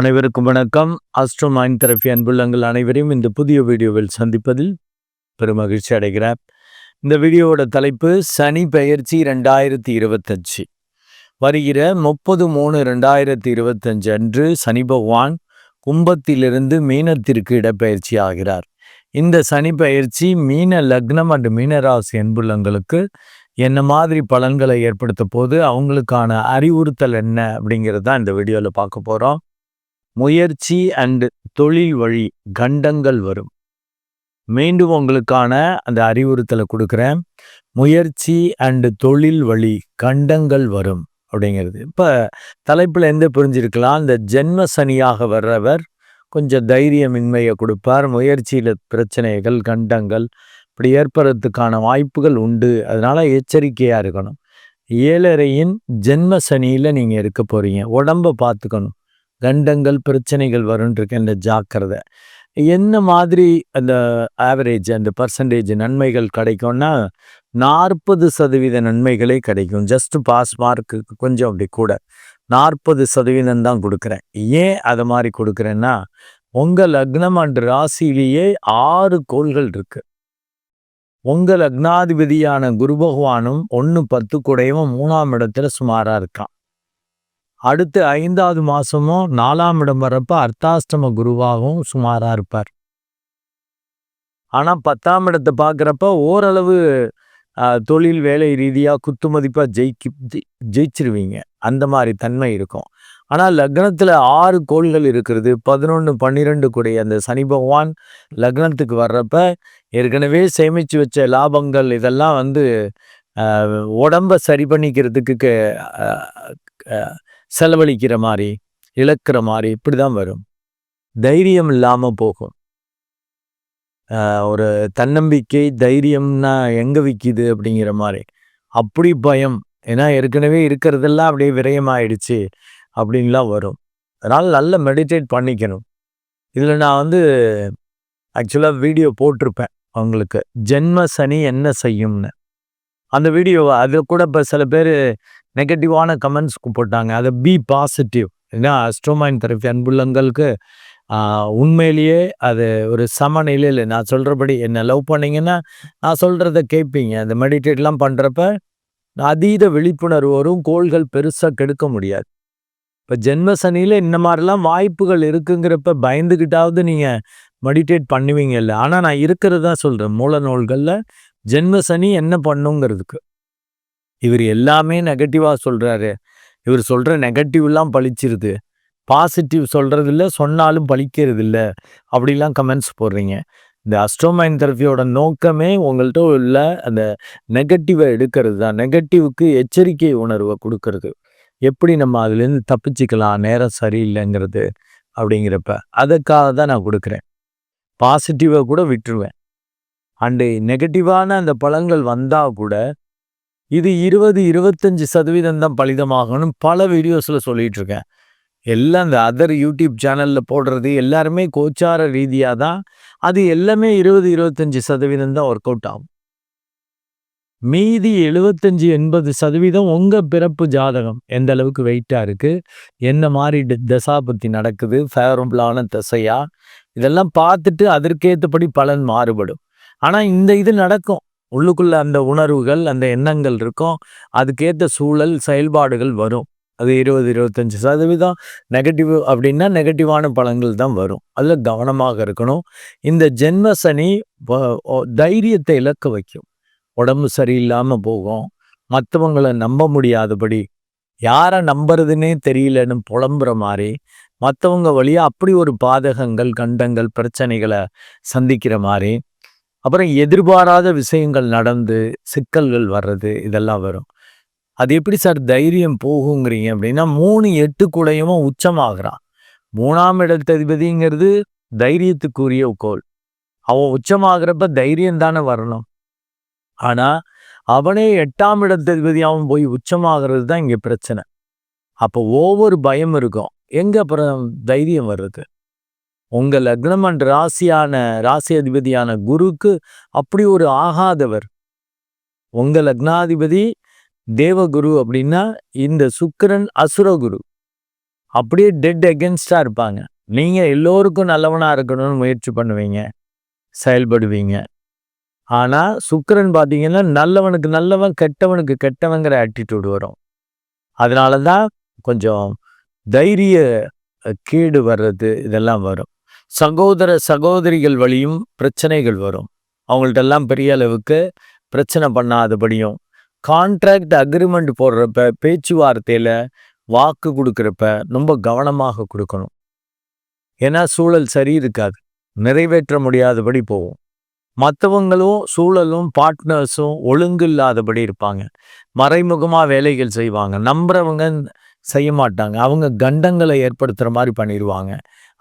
அனைவருக்கும் வணக்கம். Astro mind therapy அன்புள்ளங்கள் அனைவரையும் இந்த புதிய வீடியோவில் சந்திப்பதில் பெரும் மகிழ்ச்சி அடைகிறேன். இந்த வீடியோவோட தலைப்பு சனி பெயர்ச்சி ரெண்டாயிரத்தி இருபத்தஞ்சு. வருகிற முப்பது மூணு ரெண்டாயிரத்தி இருபத்தஞ்சு அன்று சனி பகவான் கும்பத்திலிருந்து மீனத்திற்கு இடப்பெயர்ச்சி ஆகிறார். இந்த சனி பயிற்சி மீன லக்னம் அண்டு மீனராசி அன்புள்ளங்களுக்கு என்ன மாதிரி பலன்களை ஏற்படுத்த போது அவங்களுக்கான அறிவுறுத்தல் என்ன அப்படிங்கிறது தான் இந்த வீடியோவில் பார்க்க போகிறோம் முயற்சி அண்ட் தொழில் வழி கண்டங்கள் வரும். மீண்டும் உங்களுக்கான அந்த அறிவுறுத்தலை கொடுக்குறேன். முயற்சி அண்டு தொழில் வழி கண்டங்கள் வரும் அப்படிங்கிறது. இப்போ தலைப்பில் எந்த புரிஞ்சிருக்கலாம்? இந்த ஜென்ம சனியாக வர்றவர் கொஞ்சம் தைரியமின்மையை கொடுப்பார். முயற்சியில் பிரச்சனைகள் கண்டங்கள் இப்படி ஏற்படுறதுக்கான வாய்ப்புகள் உண்டு. அதனால் எச்சரிக்கையாக இருக்கணும். ஏழரையின் ஜென்ம சனியில் நீங்கள் இருக்க போகிறீங்க உடம்பை பார்த்துக்கணும். கண்டங்கள் பிரச்சனைகள் வரும்ன்றிருக்க இந்த ஜாக்கிரதை. என்ன மாதிரி அந்த ஆவரேஜ் அந்த பர்சன்டேஜ் நன்மைகள் கிடைக்கும்னா நாற்பது சதவீத நன்மைகளே கிடைக்கும். ஜஸ்ட் பாஸ் மார்க்கு கொஞ்சம் அப்படி கூட. நாற்பது சதவீதம் தான் கொடுக்குறேன். ஏன் அதை மாதிரி கொடுக்குறேன்னா உங்கள் லக்னம் அன்று ராசிலேயே ஆறு கோள்கள் இருக்கு. உங்கள் லக்னாதிபதியான குரு பகவானும் ஒன்று பத்து கூடையும் மூணாம் இடத்துல சுமாராக இருக்கான். அடுத்து ஐந்தாவது மாதமும் நாலாம் இடம் வரப்ப அர்த்தாஷ்டம குருவாகவும் சுமாராக இருப்பார். ஆனால் பத்தாம் இடத்தை பார்க்குறப்ப ஓரளவு தொழில் வேலை ரீதியாக குத்து மதிப்பாக ஜெயிக்கி ஜெயிச்சிருவீங்க. அந்த மாதிரி தன்மை இருக்கும். ஆனால் லக்னத்தில் ஆறு கோள்கள் இருக்கிறது. பதினொன்று பன்னிரெண்டு கூடிய அந்த சனி பகவான் லக்னத்துக்கு வர்றப்ப ஏற்கனவே சேமித்து வச்ச லாபங்கள் இதெல்லாம் வந்து உடம்பை சரி பண்ணிக்கிறதுக்கு செலவழிக்கிற மாதிரி இழக்கிற மாதிரி இப்படி தான் வரும். தைரியம் இல்லாமல் போகும் ஒரு தன்னம்பிக்கை தைரியம்னா எங்கே விற்கிது அப்படிங்கிற மாதிரி. அப்படி பயம் ஏன்னா ஏற்கனவே இருக்கிறதெல்லாம் அப்படியே விரயமாயிடுச்சு அப்படின்லாம் வரும். அதனால் நல்ல மெடிடேட் பண்ணிக்கணும். இதில் நான் வந்து ஆக்சுவலாக வீடியோ போட்டிருப்பேன் அவங்களுக்கு. ஜென்ம சனி என்ன செய்யும்னு. அந்த வீடியோவை அது கூட இப்போ சில பேர் நெகட்டிவான கமெண்ட்ஸ் போட்டாங்க. அதை பி பாசிட்டிவ் ஏன்னா அஸ்ட்ரோமைன் தெரப்பி அன்புள்ளங்களுக்கு உண்மையிலேயே அது ஒரு சமநிலையில் நான் சொல்கிறபடி என்னை லவ் பண்ணிங்கன்னா நான் சொல்கிறத கேட்பீங்க. அந்த மெடிடேட்லாம் பண்ணுறப்ப அதீத விழிப்புணர்வு வரும் கோள்கள் பெருசாக கெடுக்க முடியாது. இப்போ ஜென்ம சனியில் இந்த மாதிரிலாம் வாய்ப்புகள் இருக்குங்கிறப்ப பயந்துக்கிட்டாவது நீங்கள் மெடிடேட் பண்ணுவீங்கல்ல ஆனால் நான் இருக்கிறது தான் சொல்கிறேன் மூல நூல்களில் ஜென்ம சனி என்ன பண்ணுங்கிறதுக்கு. இவர் எல்லாமே நெகட்டிவாக சொல்கிறாரு இவர் சொல்கிற நெகட்டிவ்லாம் பழிச்சிருது. பாசிட்டிவ் சொல்கிறதில்ல சொன்னாலும் பழிக்கிறது இல்லை அப்படிலாம் கமெண்ட்ஸ் போடுறீங்க. இந்த அஸ்ட்ரோமைன் தெரப்பியோட நோக்கமே உங்கள்கிட்ட உள்ள அந்த நெகட்டிவை எடுக்கிறது தான். நெகட்டிவுக்கு எச்சரிக்கை உணர்வை கொடுக்கறது. எப்படி நம்ம அதுலேருந்து தப்பிச்சுக்கலாம்? நேரம் சரியில்லைங்கிறது அப்படிங்கிறப்ப. அதுக்காக தான் நான் கொடுக்குறேன். பாசிட்டிவை கூட விட்டுருவேன். அண்டு நெகட்டிவான அந்த பழங்கள் வந்தால் கூட இது இருபது இருபத்தஞ்சி சதவீதம் தான் பலிதமாகணும் பல வீடியோஸில் சொல்லிகிட்டு இருக்கேன் எல்லாம் இந்த அதர் யூடியூப் சேனலில் போடுறது எல்லாருமே கோச்சார ரீதியாக தான் அது எல்லாமே இருபது இருபத்தஞ்சி சதவீதம் தான் ஒர்க் அவுட் ஆகும். மீதி எழுபத்தஞ்சி எண்பது சதவீதம் உங்கள் பிறப்பு ஜாதகம் எந்த அளவுக்கு வெயிட்டாக இருக்குது என்ன மாதிரி தசாபத்தி நடக்குது ஃபேவரபுளான தசையா இதெல்லாம் பார்த்துட்டு அதற்கேற்றபடி பலன் மாறுபடும். ஆனால் இந்த இது நடக்கும். உள்ளுக்குள்ள அந்த உணர்வுகள் அந்த எண்ணங்கள் இருக்கும். அதுக்கேற்ற சூழல் செயல்பாடுகள் வரும். அது இருபது இருபத்தஞ்சி சதவீதம் நெகட்டிவ் அப்படின்னா நெகட்டிவான பலன்கள் தான் வரும். அதில் கவனமாக இருக்கணும். இந்த ஜென்ம சனி தைரியத்தை இழக்க வைக்கும். உடம்பு சரியில்லாமல் போகும். மற்றவங்களை நம்ப முடியாதபடி யாரை நம்புறதுன்னே தெரியலன்னு புலம்புற மாதிரி மற்றவங்க வழியாக அப்படி ஒரு பாதகங்கள் கண்டங்கள் பிரச்சனைகளை சந்திக்கிற மாதிரி அப்புறம் எதிர்பாராத விஷயங்கள் நடந்து சிக்கல்கள் வர்றது இதெல்லாம் வரும். அது எப்படி சார் தைரியம் போகுங்கிறீங்க அப்படின்னா மூணு எட்டு உச்சமாகிறான் உச்சமாகறான். மூணாம் இடத்ததிபதிங்கிறது தைரியத்துக்குரிய கோல். அவன் உச்சமாகிறப்ப தைரியம் தானே வரணும். ஆனால் அவனே எட்டாம் இடத்ததிபதி அவன் போய் உச்சமாகிறது தான் இங்கே பிரச்சனை. அப்போ ஒவ்வொரு பயம் இருக்கும். எங்கே அப்புறம் தைரியம் வருது உங்கள் லக்னம் அண்ட் ராசியான ராசி அதிபதியான குருக்கு அப்படி ஒரு ஆகாதவர். உங்கள் லக்னாதிபதி தேவகுரு அப்படின்னா இந்த சுக்கரன் அசுரகுரு. அப்படியே டெட் எகென்ஸ்டாக இருப்பாங்க. நீங்கள் எல்லோருக்கும் நல்லவனாக இருக்கணும்னு முயற்சி பண்ணுவீங்க. செயல்படுவீங்க. ஆனால் சுக்கரன் பார்த்தீங்கன்னா நல்லவனுக்கு நல்லவன் கெட்டவனுக்கு கெட்டவங்கிற ஆட்டிடியூடு வரும். அதனால தான் கொஞ்சம் தைரிய கேடு வர்றது இதெல்லாம் வரும். சகோதர சகோதரிகள் வழியும் பிரச்சனைகள் வரும். அவங்கள்ட்டெல்லாம் பெரிய அளவுக்கு பிரச்சனை பண்ணாதபடியும் கான்ட்ராக்ட் அக்ரிமெண்ட் போடுறப்ப பேச்சுவார்த்தையில் வாக்கு கொடுக்குறப்ப ரொம்ப கவனமாக கொடுக்கணும். ஏன்னா சூழல் சரி இருக்காது நிறைவேற்ற முடியாதபடி போகும். மற்றவங்களும் சூழலும் பார்ட்னர்ஸும் ஒழுங்கு இல்லாதபடி இருப்பாங்க. மறைமுகமாக வேலைகள் செய்வாங்க. நம்புறவங்க செய்ய மாட்டாங்க. அவங்க கண்டங்களை ஏற்படுத்துகிற மாதிரி பண்ணிடுவாங்க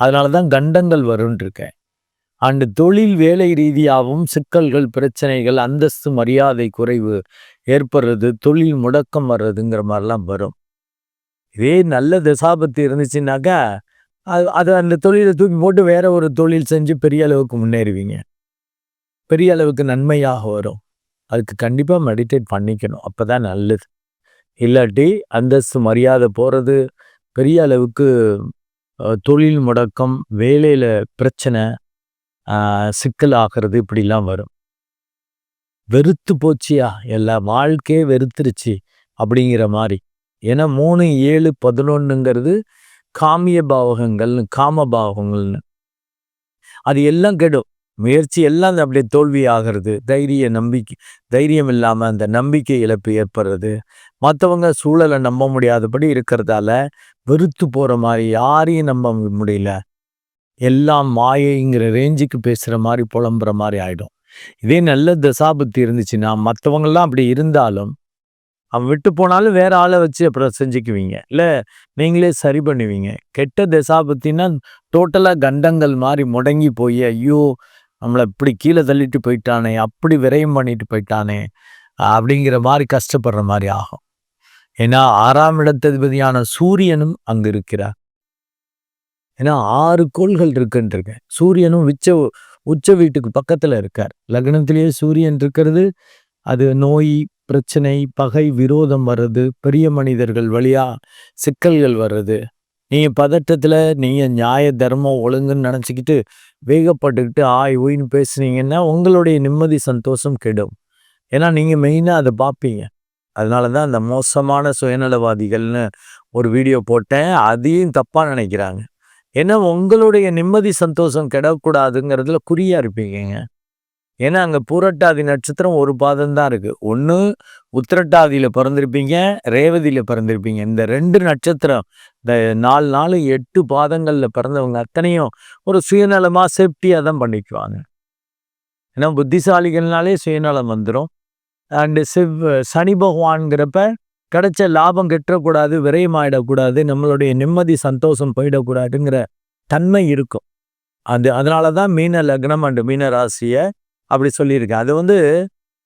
அதனால தான் கண்டங்கள் வரும்னு இருக்கேன் அண்டு தொழில் வேலை ரீதியாகவும் சிக்கல்கள் பிரச்சனைகள் அந்தஸ்து மரியாதை குறைவு ஏற்படுறது தொழில் முடக்கம் வர்றதுங்கிற மாதிரிலாம் வரும். இதே நல்ல தசாபத்து இருந்துச்சுனாக்கா அது அது அந்த தொழிலை தூக்கி போட்டு வேற ஒரு தொழில் செஞ்சு பெரிய அளவுக்கு முன்னேறுவீங்க. பெரிய அளவுக்கு நன்மையாக வரும். அதுக்கு கண்டிப்பாக மெடிடேட் பண்ணிக்கணும். அப்போ தான் நல்லது. இல்லாட்டி அந்தஸ்து மரியாதை போகிறது பெரிய அளவுக்கு தொழில் முடக்கம் வேலையில் பிரச்சனை சிக்கல் ஆகிறது இப்படிலாம் வரும். வெறுத்து போச்சியா? எல்லா வாழ்க்கையே வெறுத்துருச்சு அப்படிங்கிற மாதிரி. ஏன்னா மூணு ஏழு பதினொன்னுங்கிறது காமிய பாவகங்கள்னு காம பாவகங்கள்னு அது எல்லாம் கெடும். முயற்சி எல்லாம் அப்படியே தோல்வி ஆகிறது தைரிய நம்பிக்கை தைரியம் இல்லாமல் அந்த நம்பிக்கை இழப்பு ஏற்படுறது. மற்றவங்க சூழலை நம்ப முடியாதபடி இருக்கிறதால வெறுத்து போகிற மாதிரி யாரையும் நம்ப முடியல. எல்லாம் மாயைங்கிற ரேஞ்சுக்கு பேசுகிற மாதிரி புலம்புற மாதிரி ஆகிடும் இதே நல்ல தசாபுத்தி இருந்துச்சுன்னா மற்றவங்கெல்லாம் அப்படி இருந்தாலும் அவன் விட்டு போனாலும் வேற ஆளை வச்சு அப்புறம் செஞ்சுக்குவீங்க. இல்லை நீங்களே சரி பண்ணுவீங்க. கெட்ட தசாபத்தின்னா டோட்டலாக கண்டங்கள் மாதிரி முடங்கி போய் ஐயோ நம்மளை இப்படி கீழே தள்ளிட்டு போயிட்டானே அப்படி விரயம் பண்ணிட்டு போயிட்டானே அப்படிங்கிற மாதிரி கஷ்டப்படுற மாதிரி ஆகும். ஏன்னா ஆறாம் இடத்ததிபதியான சூரியனும் அங்கு இருக்கிறார். ஏன்னா ஆறு கோள்கள் இருக்குன்னு இருக்கேன் சூரியனும் உச்ச உச்ச வீட்டுக்கு பக்கத்தில் இருக்கார். லக்னத்திலேயே சூரியன் இருக்கிறது அது நோய் பிரச்சனை பகை விரோதம் வர்றது பெரிய மனிதர்கள் வழியா சிக்கல்கள் வர்றது நீங்கள் பதட்டத்தில் நீங்கள் நியாய தர்மம் ஒழுங்குன்னு நினச்சிக்கிட்டு வேகப்பட்டுக்கிட்டு ஆய் ஊயின்னு பேசுனீங்கன்னா உங்களுடைய நிம்மதி சந்தோஷம் கெடும். ஏன்னா நீங்கள் மெயினாக அதை பார்ப்பீங்க அதனால தான் அந்த மோசமான சுயநலவாதிகள்னு ஒரு வீடியோ போட்டேன். அதையும் தப்பாக நினைக்கிறாங்க. ஏன்னா உங்களுடைய நிம்மதி சந்தோஷம் கிடக்கூடாதுங்கிறதுல குறியாக இருப்பீங்க ஏன்னா அங்கே பூரட்டாதி நட்சத்திரம் ஒரு பாதம் தான் இருக்குது ஒன்று உத்திரட்டாதியில் பிறந்திருப்பீங்க ரேவதியில் பிறந்திருப்பீங்க. இந்த ரெண்டு நட்சத்திரம் இந்த நாலு நாலு எட்டு பாதங்களில் பிறந்தவங்க அத்தனையும் ஒரு சுயநலமாக சேஃப்டியாக தான் பண்ணிக்குவாங்க. ஏன்னா புத்திசாலிகள்னாலே சுயநலம் வந்துடும் அண்டு செவ் சனி பகவான்கிறப்ப கிடைச்ச லாபம் கெட்டக்கூடாது விரயமாயிடக்கூடாது நம்மளுடைய நிம்மதி சந்தோஷம் போயிடக்கூடாதுங்கிற தன்மை இருக்கும். அது அதனால தான் மீன லக்னம் அண்டு மீன ராசியை அப்படி சொல்லியிருக்கு. அது வந்து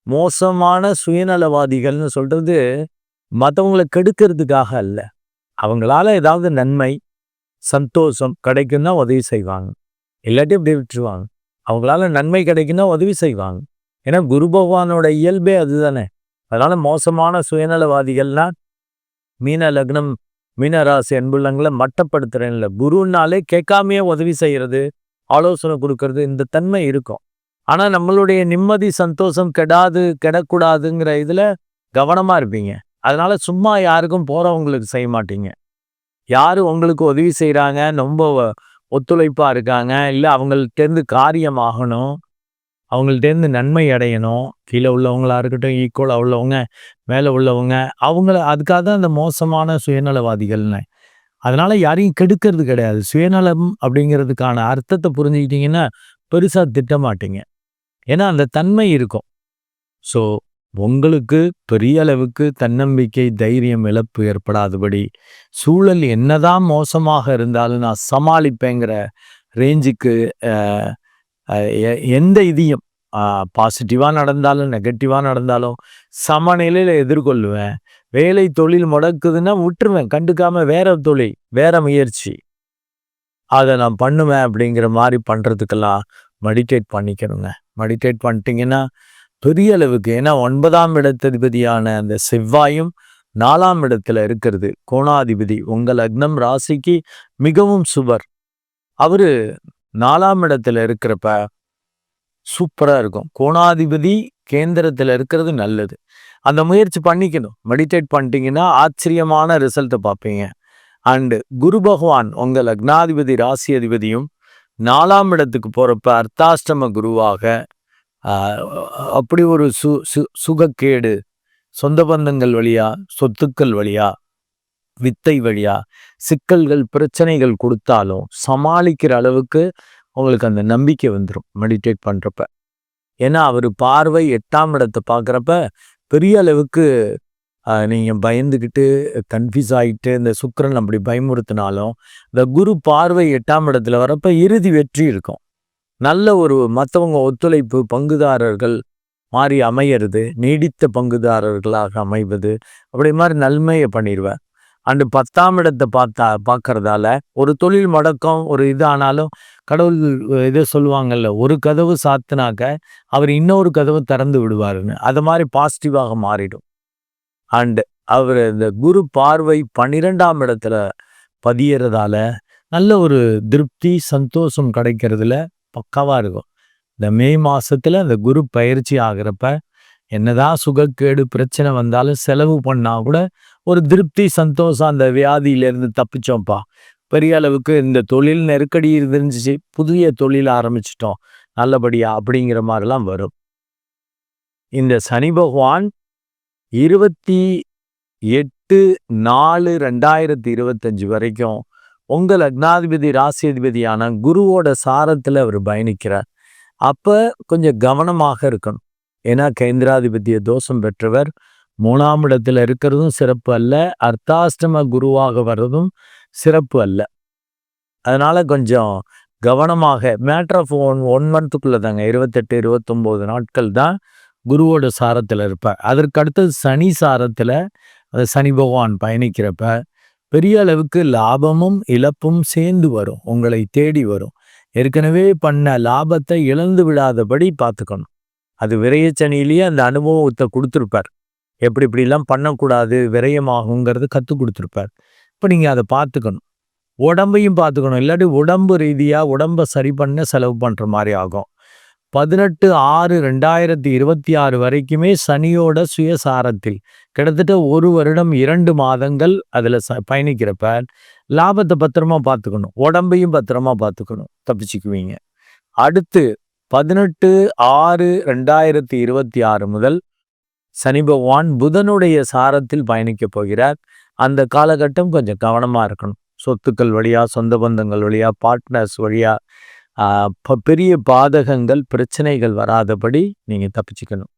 மோசமான சுயநலவாதிகள்னு சொல்றது மற்றவங்களை கெடுக்கிறதுக்காக அல்ல. அவங்களால ஏதாவது நன்மை சந்தோஷம் கிடைக்குன்னா உதவி செய்வாங்க. இல்லாட்டி இப்படி விட்டுருவாங்க. அவங்களால நன்மை கிடைக்குன்னா உதவி செய்வாங்க. ஏன்னா குரு பகவானோட இயல்பே அதுதானே. அதனால மோசமான சுயநலவாதிகள்னா மீன லக்னம் மீனராசி அன்புள்ளங்களை மட்டப்படுத்துறேன் இல்லை குருனாலே கேட்காமையே உதவி செய்யறது ஆலோசனை கொடுக்கறது இந்த தன்மை இருக்கும். ஆனால் நம்மளுடைய நிம்மதி சந்தோஷம் கெடாது கெடக்கூடாதுங்கிற இதில் கவனமாக இருப்பீங்க. அதனால் சும்மா யாருக்கும் போகிறவங்களுக்கு செய்ய மாட்டீங்க. யார் உங்களுக்கு உதவி செய்கிறாங்க ரொம்ப ஒத்துழைப்பாக இருக்காங்க இல்லை அவங்கள்ட்டேருந்து காரியம் ஆகணும் அவங்கள்ட்டேருந்து நன்மை அடையணும் கீழே உள்ளவங்களா இருக்கட்டும் ஈக்குவலாக உள்ளவங்க மேலே உள்ளவங்க அவங்கள அதுக்காக தான் அந்த மோசமான சுயநலவாதிகள்னு. அதனால் யாரையும் கெடுக்கிறது கிடையாது. சுயநலம் அப்படிங்கிறதுக்கான அர்த்தத்தை புரிஞ்சுக்கிட்டிங்கன்னா பெருசாக திட்டமாட்டிங்க. ஏன்னா அந்த தன்மை இருக்கும். ஸோ உங்களுக்கு பெரிய அளவுக்கு தன்னம்பிக்கை தைரியம் இழப்பு ஏற்படாதபடி சூழல் என்னதான் மோசமாக இருந்தாலும் நான் சமாளிப்பேங்கிற ரேஞ்சுக்கு எ- எந்த இதையும் பாசிட்டிவாக நடந்தாலும் நெகட்டிவாக நடந்தாலும் சமநிலையில் எதிர்கொள்ளுவேன் வேலை தொழில் முடக்குதுன்னா விட்டுருவேன். கண்டுக்காமல் வேற தொழில் வேற முயற்சி. அதை நான் பண்ணுவேன் அப்படிங்கிற மாதிரி பண்ணுறதுக்கெல்லாம் மெடிடேட் பண்ணிக்கணுங்க. மெடிடேட் பண்ணிட்டீங்கன்னா பெரிய அளவுக்கு ஏன்னா ஒன்பதாம் இடத்ததிபதியான அந்த செவ்வாயும் நாலாம் இடத்துல இருக்கிறது. கோணாதிபதி உங்கள் லக்னம் ராசிக்கு மிகவும் சுவர். அவரு நாலாம் இடத்துல இருக்கிறப்ப சூப்பரா இருக்கும். கோணாதிபதி கேந்திரத்துல இருக்கிறது நல்லது. அந்த முயற்சி பண்ணிக்கணும். மெடிடேட் பண்ணிட்டீங்கன்னா ஆச்சரியமான ரிசல்ட்டை பார்ப்பீங்க. அண்டு குரு பகவான் உங்கள் லக்னாதிபதி ராசி அதிபதியும் நாலாம் இடத்துக்கு போகிறப்ப அர்த்தாஷ்டம குருவாக அப்படி ஒரு சு சு சுகக்கேடு சொந்த பந்தங்கள் வழியா சொத்துக்கள் வழியா வித்தை வழியா சிக்கல்கள் பிரச்சனைகள் கொடுத்தாலும் சமாளிக்கிற அளவுக்கு உங்களுக்கு அந்த நம்பிக்கை வந்துடும் மெடிடேட் பண்ணுறப்ப ஏன்னா அவர் பார்வை எட்டாம் இடத்தை பார்க்குறப்ப பெரிய அளவுக்கு நீங்கள் பயந்துக்கிட்டு கன்ஃபியூஸ் ஆகிட்டு இந்த சுக்கரன் அப்படி பயமுறுத்தினாலும் இந்த குரு பார்வை எட்டாம் இடத்துல வரப்போ இறுதி வெற்றி இருக்கும். நல்ல ஒரு மற்றவங்க ஒத்துழைப்பு பங்குதாரர்கள் மாறி அமையிறது நீடித்த பங்குதாரர்களாக அமைவது அப்படி மாதிரி நன்மையை பண்ணிடுவேன் அண்டு பத்தாம் இடத்தை பார்த்தா பார்க்கறதால ஒரு தொழில் மடக்கம் ஒரு இது ஆனாலும் கடவுள் இதை சொல்லுவாங்கல்ல ஒரு கதவு சாத்தினாக்க அவர் இன்னொரு கதவு திறந்து விடுவாருன்னு. அது மாதிரி பாசிட்டிவாக மாறிடும். அண்டு அவர் இந்த குரு பார்வை பன்னிரெண்டாம் இடத்துல பதியறதால நல்ல ஒரு திருப்தி சந்தோஷம் கிடைக்கிறதுல பக்காவாக இருக்கும். இந்த மே மாதத்தில் அந்த குரு பயிற்சி ஆகிறப்ப என்னதான் சுகக்கேடு பிரச்சனை வந்தாலும் செலவு பண்ணால் கூட ஒரு திருப்தி சந்தோஷம் அந்த வியாதியிலேருந்து தப்பிச்சோம்ப்பா. பெரிய அளவுக்கு இந்த தொழில் நெருக்கடி இருந்துச்சு புதிய தொழில் ஆரம்பிச்சிட்டோம் நல்லபடியா அப்படிங்கிற மாதிரிலாம் வரும். இந்த சனி பகவான் இருபத்தி எட்டு நாலு ரெண்டாயிரத்தி இருபத்தஞ்சு வரைக்கும் உங்கள் அக்னாதிபதி ராசியதிபதியான குருவோட சாரத்தில் அவர் பயணிக்கிறார். அப்போ கொஞ்சம் கவனமாக இருக்கணும். ஏன்னா கேந்திராதிபதிய தோஷம் பெற்றவர் மூணாம் இடத்துல இருக்கிறதும் சிறப்பு அல்ல அர்த்தாஷ்டம குருவாக வர்றதும் சிறப்பு அல்ல. அதனால் கொஞ்சம் கவனமாக மேட்ரு ஆஃப் ஒன் ஒன் மந்த்துக்குள்ளே தாங்க இருபத்தெட்டு இருபத்தொம்போது நாட்கள் தான் குருவோட சாரத்தில் இருப்பார். அதற்கு அடுத்தது சனி சாரத்தில் சனி பகவான் பயணிக்கிறப்ப பெரிய அளவுக்கு லாபமும் இழப்பும் சேர்ந்து வரும். உங்களை தேடி வரும். ஏற்கனவே பண்ண லாபத்தை இழந்து விடாதபடி பார்த்துக்கணும். அது விரயச்சனிலேயே அந்த அனுபவத்தை கொடுத்துருப்பார். எப்படி இப்படிலாம் பண்ணக்கூடாது விரயமாகுங்கிறது கற்றுக் கொடுத்துருப்பார். இப்போ நீங்கள் அதை பார்த்துக்கணும். உடம்பையும் பார்த்துக்கணும். இல்லாட்டி உடம்பு ரீதியாக உடம்பை சரி பண்ண செலவு பண்ணுற மாதிரி ஆகும். பதினெட்டு ஆறு ரெண்டாயிரத்தி இருபத்தி ஆறு வரைக்குமே சனியோட சுயசாரத்தில். கிட்டத்தட்ட ஒரு வருடம் இரண்டு மாதங்கள் அதில் ச பயணிக்கிறப்ப லாபத்தை பத்திரமா பார்த்துக்கணும் உடம்பையும் பத்திரமா பார்த்துக்கணும் தப்பிச்சுக்குவீங்க. அடுத்து பதினெட்டு ஆறு ரெண்டாயிரத்தி இருபத்தி ஆறு முதல் சனி பகவான் புதனுடைய சாரத்தில் பயணிக்க போகிறார். அந்த காலகட்டம் கொஞ்சம் கவனமாக இருக்கணும். சொத்துக்கள் வழியா சொந்த பந்தங்கள் வழியாக பார்ட்னர்ஸ் வழியாக பெரிய பாதகங்கள் பிரச்சனைகள் வராதபடி நீங்கள் தப்பிச்சுக்கணும்.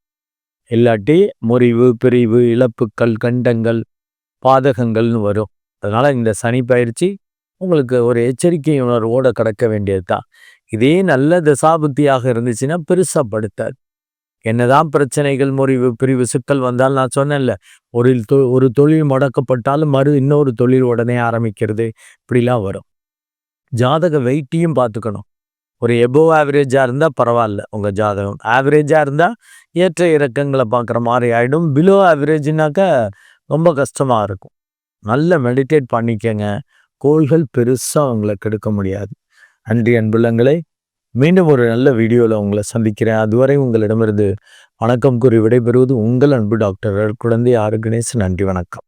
இல்லாட்டி முறிவு பிரிவு இழப்புக்கள் கண்டங்கள் பாதகங்கள்னு வரும். அதனால் இந்த சனி பயிற்சி உங்களுக்கு ஒரு எச்சரிக்கை உணர்வோடு கடக்க வேண்டியது தான் இதே நல்ல தசாபுத்தியாக இருந்துச்சுன்னா பெருசாக படுத்தாது. என்னதான் பிரச்சனைகள் முறிவு பிரிவு சிக்கல் வந்தால் நான் சொன்னேன்ல ஒரு தொ ஒரு தொழில் முடக்கப்பட்டாலும் மறு இன்னொரு தொழில் உடனே ஆரம்பிக்கிறது இப்படிலாம் வரும். ஜாதக வெயிட்டையும் பார்த்துக்கணும். ஒரு எபோவ் ஆவரேஜாக இருந்தால் பரவாயில்ல உங்கள் ஜாதகம். ஆவரேஜாக இருந்தால் ஏற்ற இறக்கங்களை பார்க்குற மாதிரி ஆகிடும் பிலோ ஆவரேஜ்னாக்கா ரொம்ப கஷ்டமாக இருக்கும். நல்ல மெடிடேட் பண்ணிக்கங்க. கோள்கள் பெருசாக உங்களை கெடுக்க முடியாது. நன்றி அன்புள்ளங்களை. மீண்டும் ஒரு நல்ல வீடியோவில் உங்களை சந்திக்கிறேன். அதுவரை உங்களிடமிருந்து வணக்கம் கூறி விடைபெறுவது உங்கள் அன்பு டாக்டர் குழந்தை ஆறு கணேசன். நன்றி வணக்கம்.